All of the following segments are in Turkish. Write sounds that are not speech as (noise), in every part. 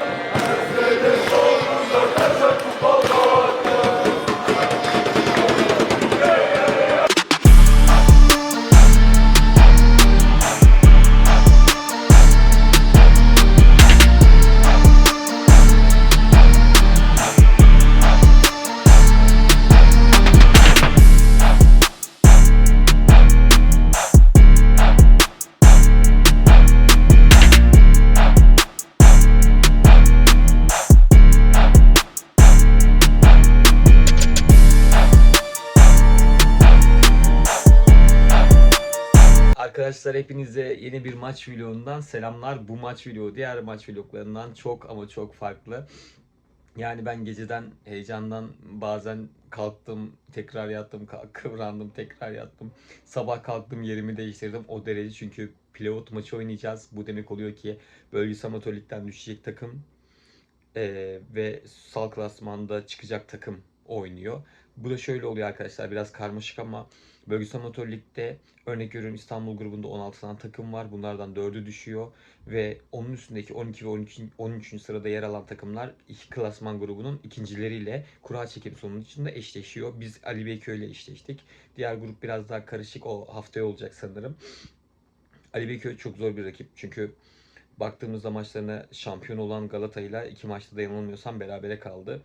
Let's Arkadaşlar hepinize yeni bir maç vlogundan selamlar. Bu maç vlogu diğer maç vloglarından çok ama çok farklı. Yani ben geceden heyecandan bazen kalktım, tekrar yattım, (laughs) kıvrandım, tekrar yattım. Sabah kalktım yerimi değiştirdim o derece çünkü pilot maçı oynayacağız. Bu demek oluyor ki bölgesel amatör ligden düşecek takım eee, ve sal klasmanda çıkacak takım oynuyor. Bu da şöyle oluyor arkadaşlar biraz karmaşık ama bölgesel amatör ligde örnek veriyorum İstanbul grubunda 16 tane takım var. Bunlardan 4'ü düşüyor ve onun üstündeki 12 ve 13. 13. sırada yer alan takımlar iki klasman grubunun ikincileriyle kura çekim sonucunda eşleşiyor. Biz Ali Beyköy ile eşleştik. Diğer grup biraz daha karışık o haftaya olacak sanırım. Ali Beyköy çok zor bir rakip çünkü baktığımızda maçlarına şampiyon olan Galata ile iki maçta da yanılmıyorsam berabere kaldı.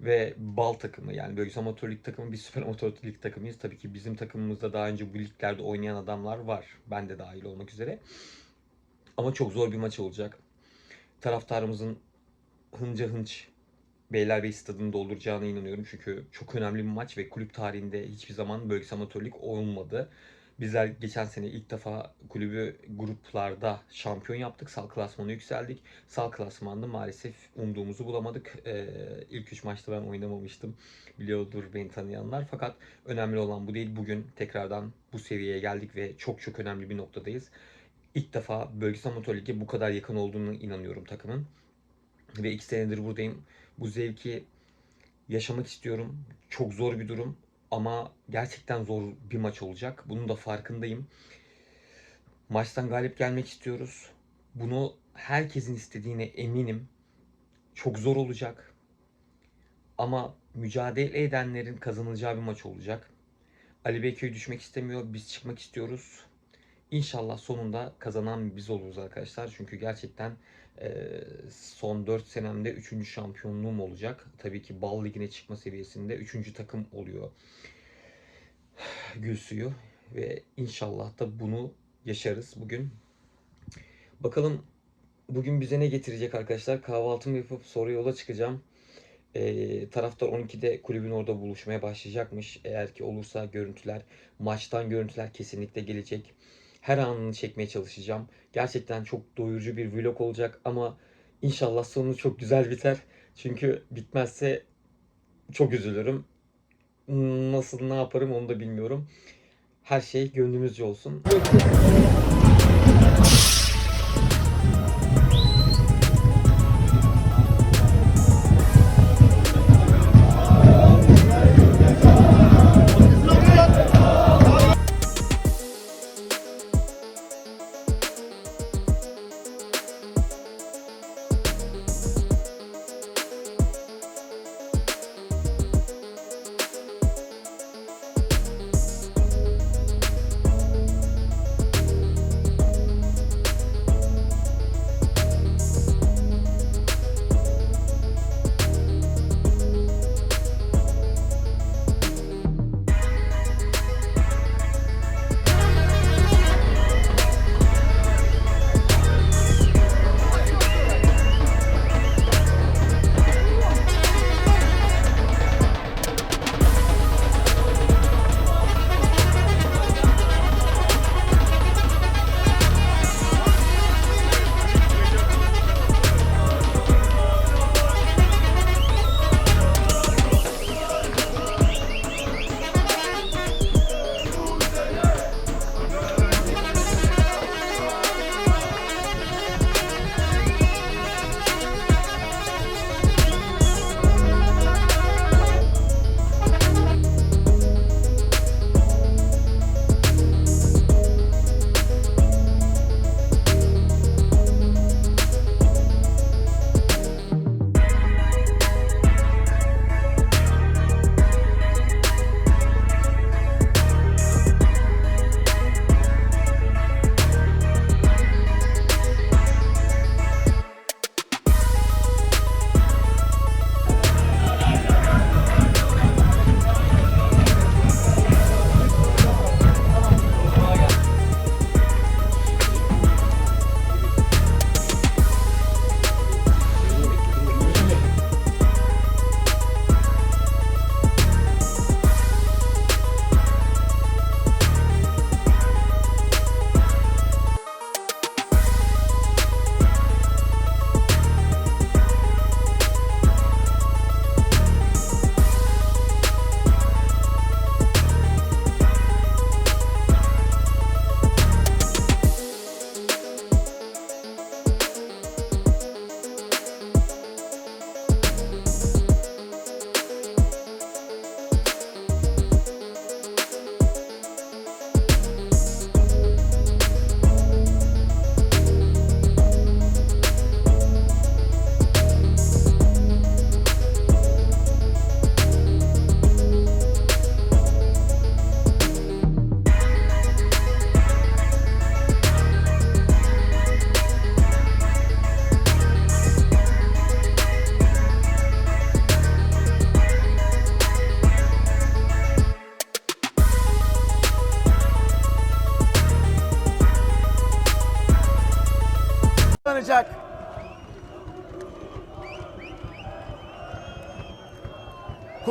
Ve bal takımı yani bölgesel amatör lig takımı biz süper amatör lig takımıyız. Tabii ki bizim takımımızda daha önce bu liglerde oynayan adamlar var. Ben de dahil olmak üzere. Ama çok zor bir maç olacak. Taraftarımızın hınca hınç Beylerbeyi stadını dolduracağına inanıyorum. Çünkü çok önemli bir maç ve kulüp tarihinde hiçbir zaman bölgesel amatör lig olmadı. Bizler geçen sene ilk defa kulübü gruplarda şampiyon yaptık. Sal klasmanı yükseldik. Sal klasmanda maalesef umduğumuzu bulamadık. Ee, ilk üç maçta ben oynamamıştım. Biliyordur beni tanıyanlar. Fakat önemli olan bu değil. Bugün tekrardan bu seviyeye geldik ve çok çok önemli bir noktadayız. İlk defa bölgesel amatör lige bu kadar yakın olduğunu inanıyorum takımın. Ve iki senedir buradayım. Bu zevki yaşamak istiyorum. Çok zor bir durum ama gerçekten zor bir maç olacak. Bunun da farkındayım. Maçtan galip gelmek istiyoruz. Bunu herkesin istediğine eminim. Çok zor olacak. Ama mücadele edenlerin kazanacağı bir maç olacak. Ali Beyköy düşmek istemiyor. Biz çıkmak istiyoruz. İnşallah sonunda kazanan biz oluruz arkadaşlar. Çünkü gerçekten son 4 senemde 3. şampiyonluğum olacak. Tabii ki Bal Ligi'ne çıkma seviyesinde 3. takım oluyor. Gülsuyu ve inşallah da bunu yaşarız bugün. Bakalım bugün bize ne getirecek arkadaşlar? Kahvaltımı yapıp sonra yola çıkacağım. Ee, taraftar 12'de kulübün orada buluşmaya başlayacakmış. Eğer ki olursa görüntüler, maçtan görüntüler kesinlikle gelecek. Her anını çekmeye çalışacağım. Gerçekten çok doyurucu bir vlog olacak ama inşallah sonu çok güzel biter. Çünkü bitmezse çok üzülürüm. Nasıl ne yaparım onu da bilmiyorum. Her şey gönlümüzce olsun.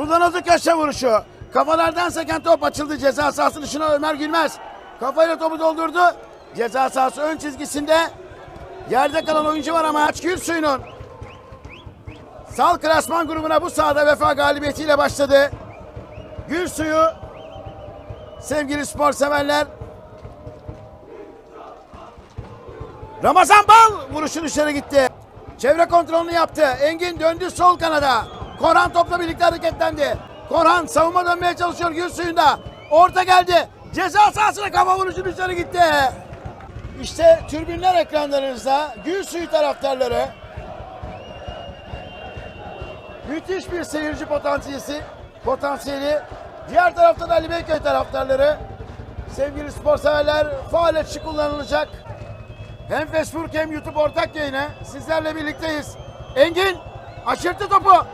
Kullanıldı köşe vuruşu. Kafalardan seken top açıldı ceza sahası dışına Ömer Gülmez. Kafayla topu doldurdu. Ceza sahası ön çizgisinde yerde kalan oyuncu var ama aç gül suyunun. Sal klasman grubuna bu sahada vefa galibiyetiyle başladı. Gül suyu sevgili spor severler. Ramazan Bal vuruşu dışarı gitti. Çevre kontrolünü yaptı. Engin döndü sol kanada. Korhan topla birlikte hareketlendi. Korhan savunma dönmeye çalışıyor gül suyunda. Orta geldi. Ceza sahasına kafa vuruşu dışarı gitti. İşte türbünler ekranlarınızda gül suyu taraftarları. Müthiş bir seyirci potansiyeli. potansiyeli. Diğer tarafta da Ali Beyköy taraftarları. Sevgili spor severler faal açı kullanılacak. Hem Facebook hem YouTube ortak yayını sizlerle birlikteyiz. Engin aşırttı topu.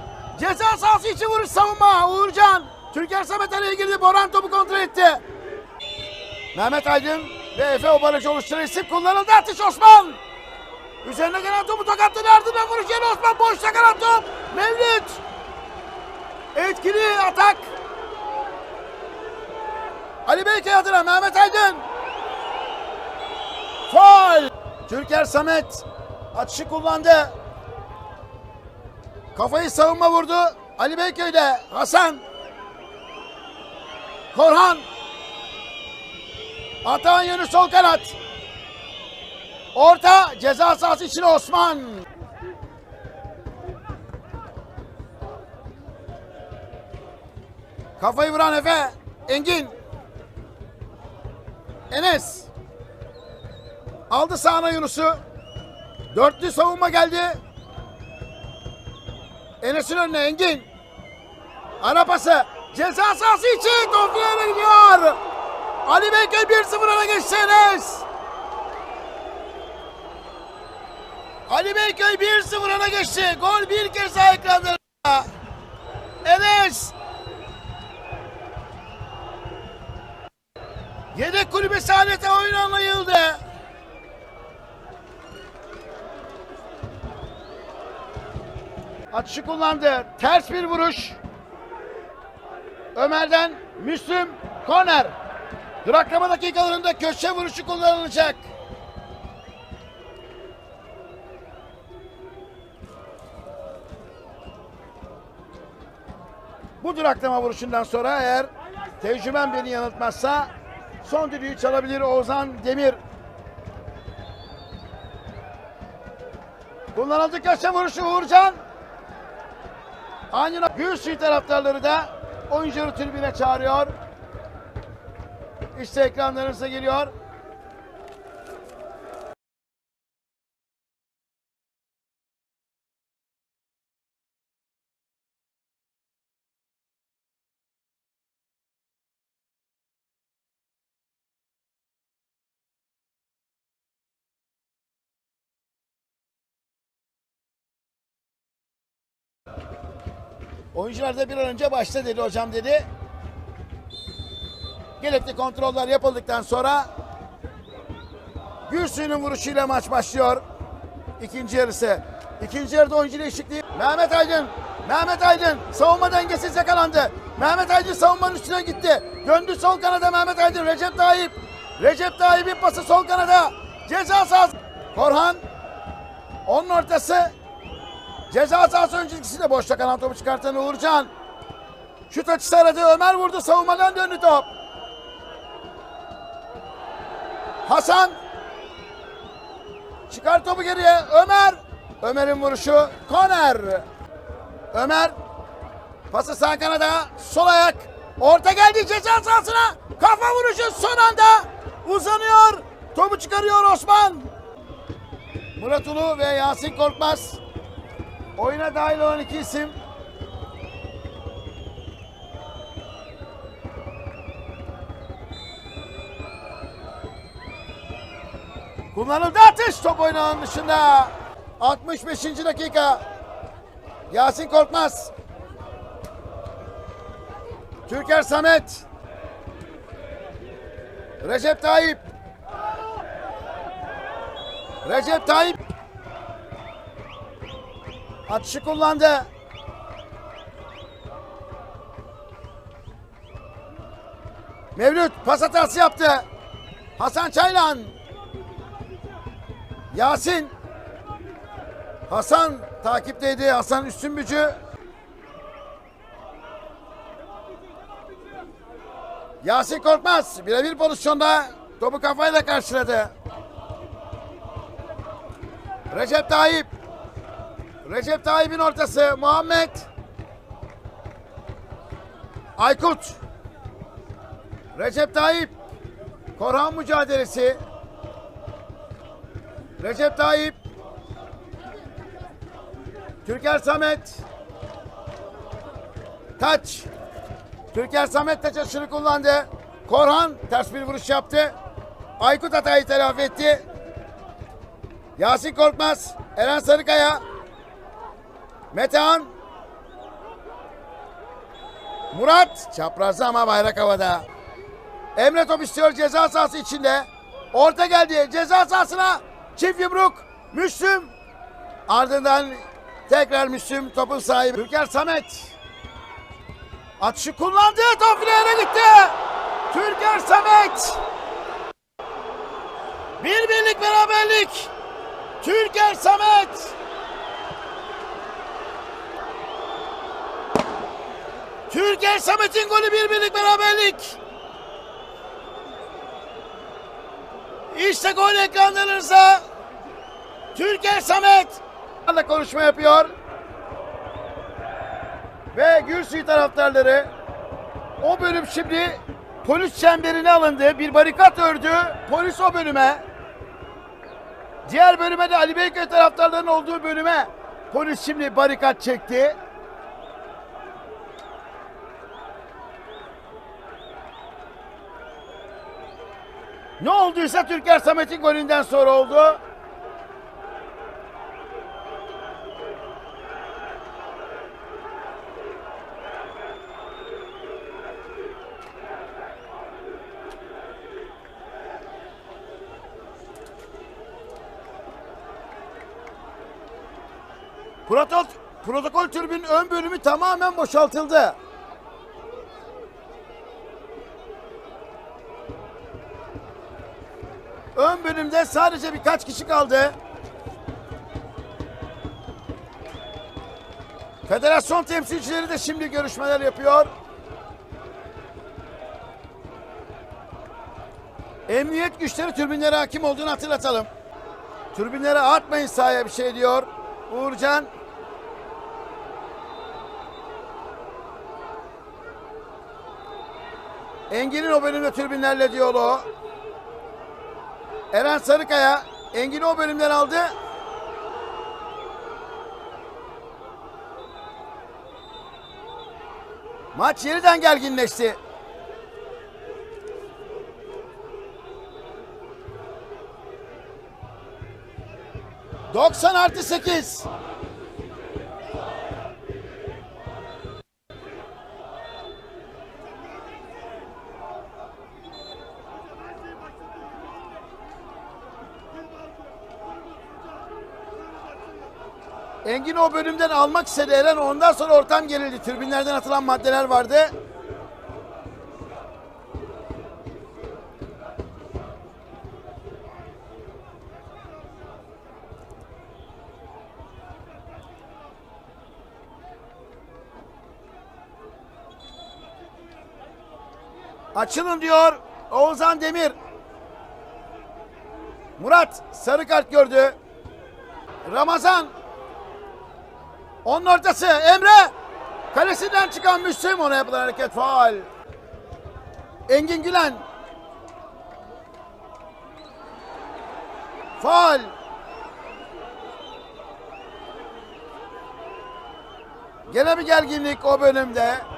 Ceza sahası içi vuruş savunma. Uğurcan. Türker Samet araya. Boran topu kontrol etti. Mehmet Aydın ve Efe Obaraj oluşturan isim kullanıldı. Atış Osman. Üzerine gelen topu tokatladı. Ardından vuruş yeri Osman. Boşta kalan top. Mevlüt. Etkili atak. Ali Beyköy adına Mehmet Aydın. Faul. Türker Samet atışı kullandı. Kafayı savunma vurdu. Ali Beyköy'de Hasan. Korhan. Atan yönü sol kanat. Orta ceza sahası içine Osman. Kafayı vuran Efe. Engin. Enes. Aldı sağına Yunus'u. Dörtlü savunma geldi. Enes'in önüne Engin. Ara pası. Ceza sahası için Tofya'ya gidiyor. Ali Beyköy 1-0 öne geçti Enes. Ali Beyköy 1-0 öne geçti. Gol bir kez daha ekranlarında. Enes. Yedek kulübesi alete oyun anlayıldı. Atışı kullandı. Ters bir vuruş. Ömer'den Müslüm korner. Duraklama dakikalarında köşe vuruşu kullanılacak. Bu duraklama vuruşundan sonra eğer tecrübem beni yanıltmazsa son düdüğü çalabilir Ozan Demir. Kullanıldı köşe vuruşu Uğurcan. Aynı Gülsuyu taraftarları da oyuncuları tribüne çağırıyor. İşte ekranlarınıza geliyor. Oyuncular da bir an önce başla dedi hocam dedi. Gerekli kontroller yapıldıktan sonra Gülsü'nün vuruşuyla maç başlıyor. İkinci yarısı. İkinci yarıda oyuncu değişikliği. Mehmet Aydın. Mehmet Aydın savunma dengesiz yakalandı. Mehmet Aydın savunmanın üstüne gitti. Döndü sol kanada Mehmet Aydın. Recep Tayyip. Recep Tayyip'in pası sol kanada. Ceza sahası. Korhan. Onun ortası. Ceza sahası ön çizgisinde boşta kalan topu çıkartan Uğurcan. Şut açısı aradı. Ömer vurdu. Savunmadan döndü top. Hasan. Çıkar topu geriye. Ömer. Ömer'in vuruşu. Koner. Ömer. Pası sağ kanada. Sol ayak. Orta geldi ceza sahasına. Kafa vuruşu son anda. Uzanıyor. Topu çıkarıyor Osman. Murat Ulu ve Yasin Korkmaz. Oyuna dahil olan iki isim. Kullanıldı atış top oynanın dışında. 65. dakika. Yasin Korkmaz. Türker Samet. Recep Tayyip. Recep Tayyip Atışı kullandı. Mevlüt pas hatası yaptı. Hasan Çaylan. Yasin. Hasan takipteydi. Hasan üstün Üstünbücü. Yasin Korkmaz birebir pozisyonda topu kafayla karşıladı. Recep Tayyip Recep Tayyip'in ortası Muhammed. Aykut. Recep Tayyip. Korhan mücadelesi. Recep Tayyip. Türker Samet. Taç. Türker Samet taç açını kullandı. Korhan ters bir vuruş yaptı. Aykut hatayı telafi etti. Yasin Korkmaz, Eren Sarıkaya, Metehan, Murat, çaprazda ama bayrak havada. Emre top istiyor ceza sahası içinde. Orta geldi ceza sahasına. Çift yumruk. Müslüm. Ardından tekrar Müslüm topun sahibi. Türker Samet. Atışı kullandı. Top fileye gitti. Türker Samet. Bir birlik beraberlik. Türker Samet. Türker Samet'in golü bir birlik beraberlik. İşte gol ekranlarınızda. Türker Samet. konuşma yapıyor. Ve Gülsuyu taraftarları o bölüm şimdi polis çemberine alındı. Bir barikat ördü. Polis o bölüme. Diğer bölüme de Ali Beyköy taraftarlarının olduğu bölüme polis şimdi barikat çekti. Ne olduysa Türker Samet'in golünden sonra oldu. Protokol, protokol türbünün ön bölümü tamamen boşaltıldı. Ön bölümde sadece birkaç kişi kaldı. Federasyon temsilcileri de şimdi görüşmeler yapıyor. Emniyet güçleri türbinlere hakim olduğunu hatırlatalım. Türbinlere atmayın sahaya bir şey diyor. Uğurcan. Engin'in o bölümde türbinlerle diyaloğu. Eren Sarıkaya Engin'i o bölümden aldı. Maç yeniden gerginleşti. Doksan artı sekiz. Engin o bölümden almak istedi Eren. Ondan sonra ortam gerildi. Türbinlerden atılan maddeler vardı. Açılın diyor Oğuzhan Demir. Murat sarı kart gördü. Ramazan onun ortası Emre. Kalesinden çıkan Müslüm ona yapılan hareket faal. Engin Gülen. Faal. Gene bir gerginlik o bölümde.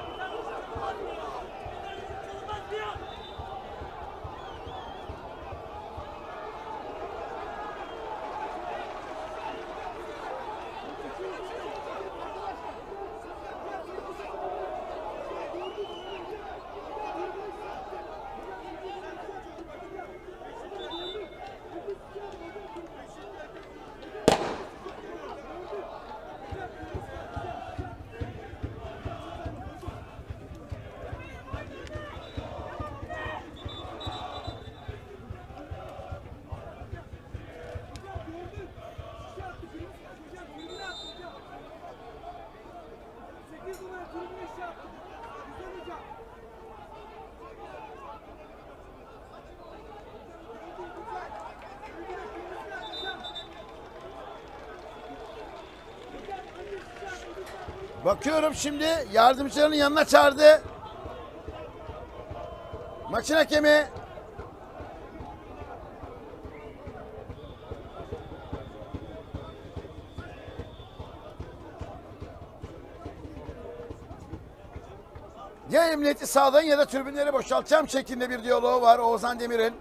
Bakıyorum şimdi yardımcılarının yanına çağırdı. Maçın hakemi Ya emniyeti sağlayın ya da tribünleri boşaltacağım şeklinde bir diyaloğu var Oğuzhan Demir'in.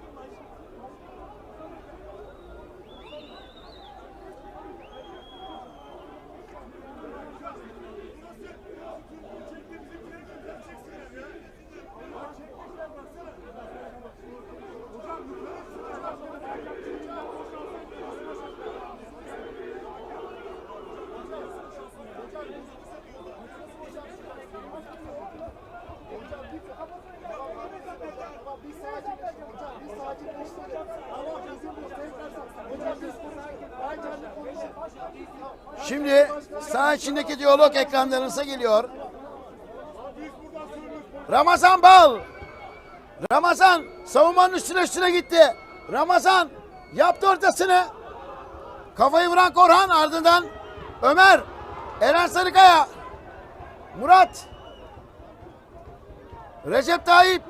Şimdi saha içindeki diyalog ekranlarınıza geliyor. Ramazan Bal. Ramazan savunmanın üstüne üstüne gitti. Ramazan yaptı ortasını. Kafayı vuran Korhan ardından Ömer. Eren Sarıkaya. Murat. Recep Tayyip.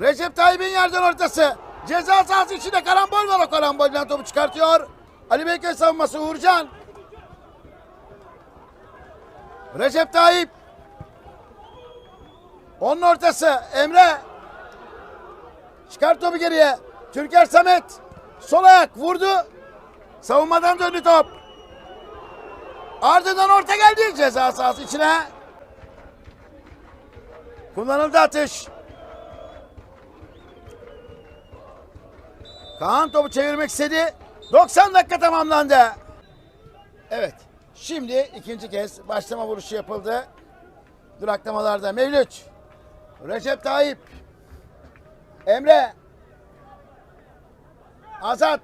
Recep Tayyip'in yerden ortası. Ceza sahası içinde karambol var o karambolden topu çıkartıyor. Ali Beyköy savunması Uğurcan. Recep Tayyip. Onun ortası Emre. Çıkart topu geriye. Türker Samet. Sol ayak vurdu. Savunmadan döndü top. Ardından orta geldi ceza sahası içine. Kullanıldı atış. Kaan topu çevirmek istedi. 90 dakika tamamlandı. Evet. Şimdi ikinci kez başlama vuruşu yapıldı. Duraklamalarda Mevlüt. Recep Tayyip. Emre. Azat.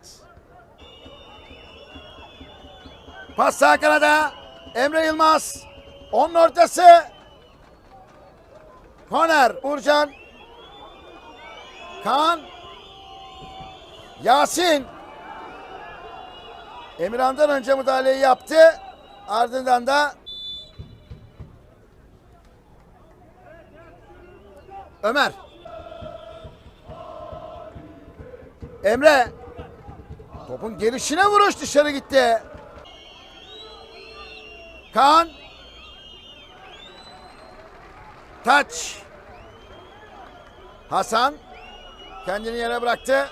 Pas sağ kanada. Emre Yılmaz. Onun ortası. Koner. Burcan. Kaan. Yasin. Emirhan'dan önce müdahaleyi yaptı. Ardından da Ömer. Emre. Topun gelişine vuruş dışarı gitti. Kaan. Taç. Hasan. Kendini yere bıraktı.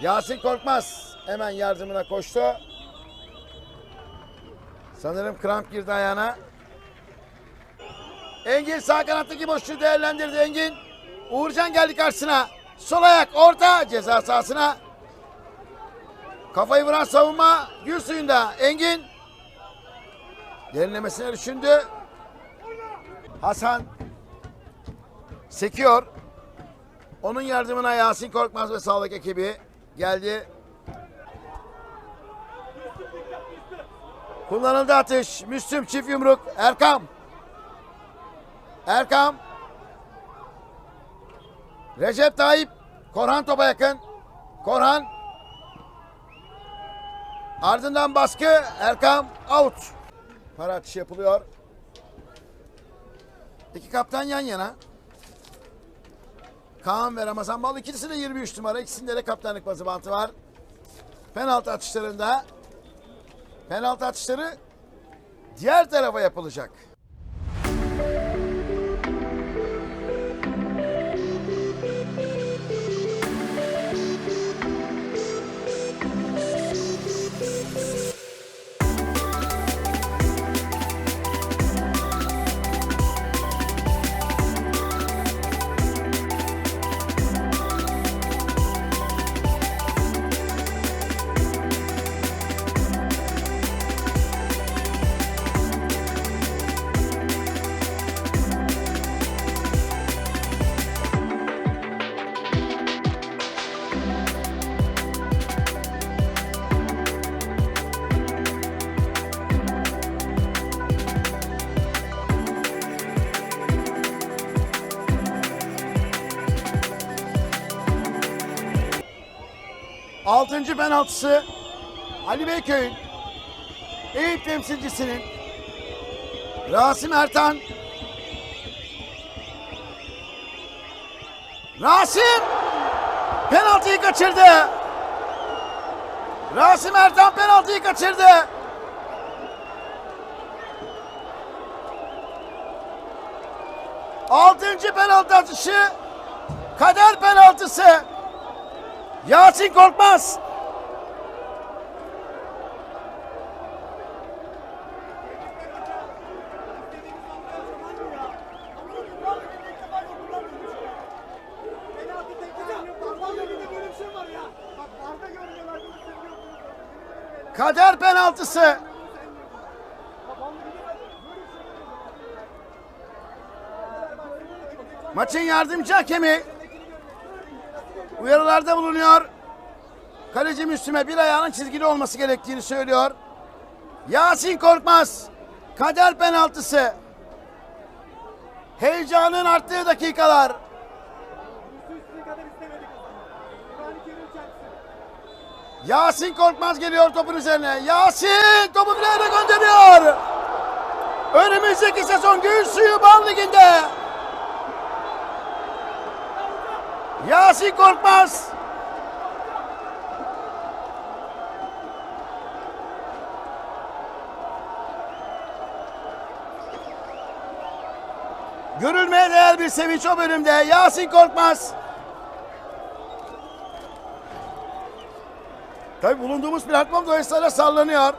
Yasin Korkmaz hemen yardımına koştu. Sanırım kramp girdi ayağına. Engin sağ kanattaki boşluğu değerlendirdi Engin. Uğurcan geldi karşısına. Sol ayak orta ceza sahasına. Kafayı vuran savunma gül suyunda. Engin derinlemesine düşündü. Hasan sekiyor. Onun yardımına Yasin Korkmaz ve sağlık ekibi geldi. Kullanıldı atış. Müslüm çift yumruk. Erkam. Erkam. Recep Tayyip. Korhan topa yakın. Korhan. Ardından baskı. Erkam out. Para atışı yapılıyor. İki kaptan yan yana. Kaan ve Ramazan Bal ikisi de 23 numara. İkisinde de kaptanlık bazı bantı var. Penaltı atışlarında penaltı atışları diğer tarafa yapılacak. Altıncı penaltısı Ali Beyköy'ün. Eyüp temsilcisinin Rasim Ertan Rasim penaltıyı kaçırdı. Rasim Ertan penaltıyı kaçırdı. Altıncı penaltı atışı kader penaltısı. Yasin Korkmaz. Kader penaltısı. Maçın yardımcı hakemi uyarılarda bulunuyor. Kaleci Müslüme bir ayağının çizgili olması gerektiğini söylüyor. Yasin Korkmaz kader penaltısı. Heyecanın arttığı dakikalar. Yasin Korkmaz geliyor topun üzerine. Yasin topu fileye gönderiyor. Önümüzdeki sezon Gül Suyu Bal Ligi'nde. Yasin Korkmaz. Görülmeye değer bir sevinç o bölümde. Yasin Korkmaz. Tabi bulunduğumuz platform dolayısıyla sallanıyor.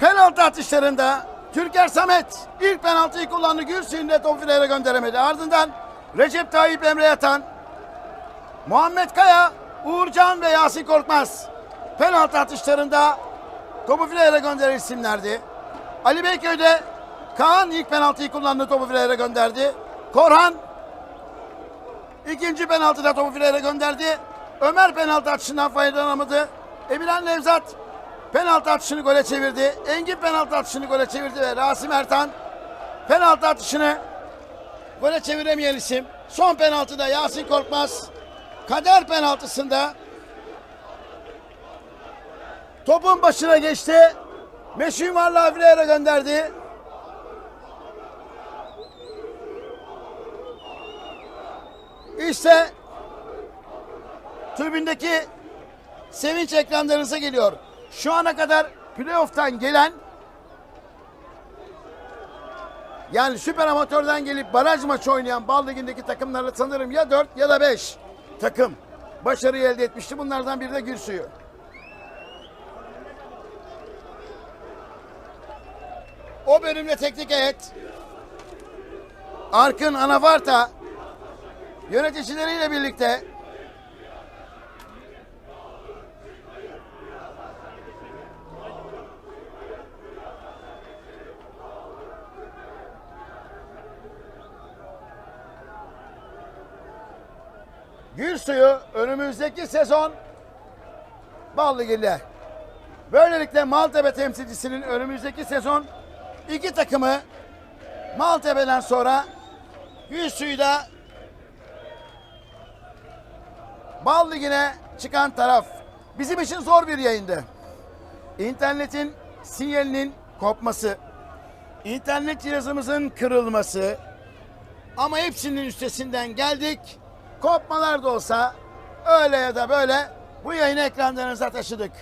Penaltı atışlarında Türker Samet ilk penaltıyı kullandı. Gülsü'nün de topu fileye gönderemedi. Ardından Recep Tayyip Emre Yatan, Muhammed Kaya, Uğurcan ve Yasin Korkmaz penaltı atışlarında topu fileye gönderen isimlerdi. Ali Beyköy'de Kaan ilk penaltıyı kullandı. Topu fileye gönderdi. Korhan İkinci penaltıda topu fileye gönderdi. Ömer penaltı atışından faydalanamadı. Emirhan Nevzat penaltı atışını gole çevirdi. Engin penaltı atışını gole çevirdi ve Rasim Ertan penaltı atışını gole çeviremeyen isim. Son penaltıda Yasin Korkmaz kader penaltısında topun başına geçti. Meşhur Varlığa fileye gönderdi. İşte tribündeki sevinç ekranlarınıza geliyor. Şu ana kadar playoff'tan gelen yani süper amatörden gelip baraj maçı oynayan Bal takımlarla sanırım ya 4 ya da 5 takım başarıyı elde etmişti. Bunlardan biri de Gülsuyu. O bölümde teknik heyet Arkın Anavarta yöneticileriyle birlikte Gül suyu önümüzdeki sezon Bal Ligi'nde. Böylelikle Maltepe temsilcisinin önümüzdeki sezon iki takımı Maltepe'den sonra Gül suyu da Bal Ligi'ne çıkan taraf. Bizim için zor bir yayındı. İnternetin sinyalinin kopması, internet cihazımızın kırılması ama hepsinin üstesinden geldik. Kopmalar da olsa öyle ya da böyle bu yayını ekranlarınıza taşıdık.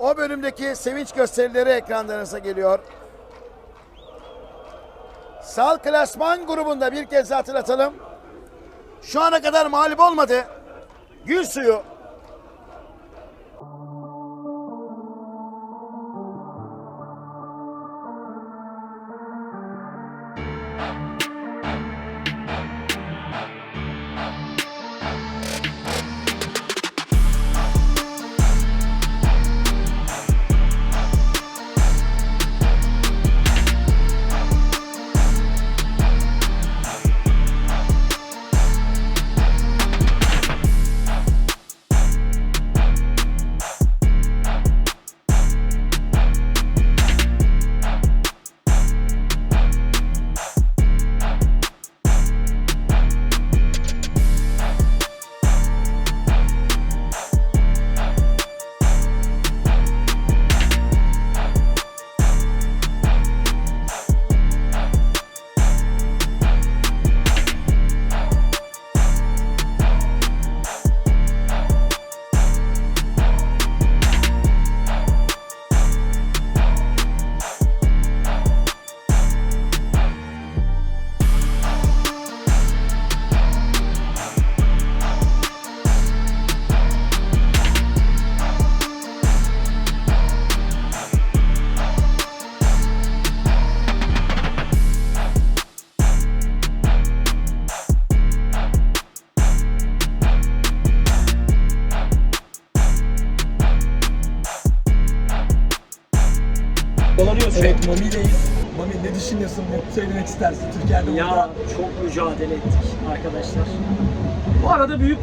O bölümdeki sevinç gösterileri ekranlarınıza geliyor. Sal klasman grubunda bir kez hatırlatalım. Şu ana kadar mağlup olmadı. Gül suyu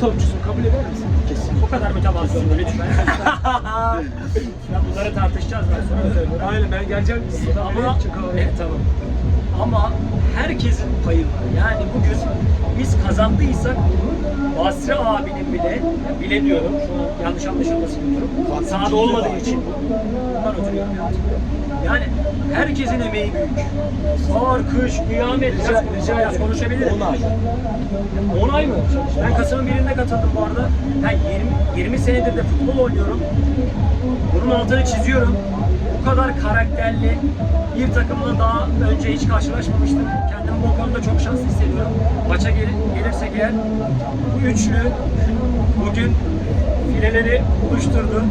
topçusun kabul eder misin? Kesin. O kadar mütevazı öyle düşün. (laughs) ya bunları tartışacağız ben sonra. Aynen ben geleceğim. Ama evet, tamam. Ama herkesin payı var. Yani bugün biz kazandıysak Basri abinin bile, bile diyorum, şu an yanlış anlaşılmasın diyorum. Sahada olmadığı için bundan ötürü yorum yaptım. Yani herkesin emeği büyük. Ağır, kış, kıyamet, biraz, rica biraz konuşabilirim. 10 ay. 10 ay mı? Ben Kasım'ın birinde katıldım bu arada. Ben 20, 20 senedir de futbol oynuyorum. Bunun altını çiziyorum. Bu kadar karakterli bir takımla daha önce hiç karşılaşmamıştım. Kendimi bu konuda çok şanslı hissediyorum. Maça gel- gelirsek eğer bu üçlü bugün fileleri oluşturdu.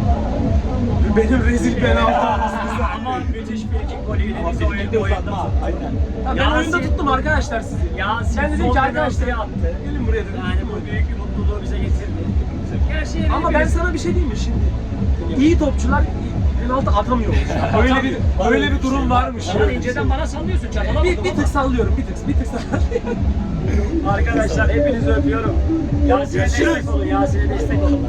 Benim rezil penaltı. (laughs) Ama müthiş bir iki golüyle bizi oyunda uzatma. Aynen. ben Yasin- oyunda tuttum arkadaşlar sizi. Yasin Ben dedim ki arkadaşlar attı. gelin buraya dedim. Yani bu büyük bir mutluluğu bize getirdi. Ama ben sana bir şey diyeyim mi şimdi? İyi topçular penaltı atamıyormuş. Böyle bir böyle bir durum varmış. Ama inceden bana sallıyorsun çatala Bir, bir tık sallıyorum, bir tık, bir tık sallıyorum. Arkadaşlar hepinizi öpüyorum. Yasin'e destek olun, Yasin'e destek olun.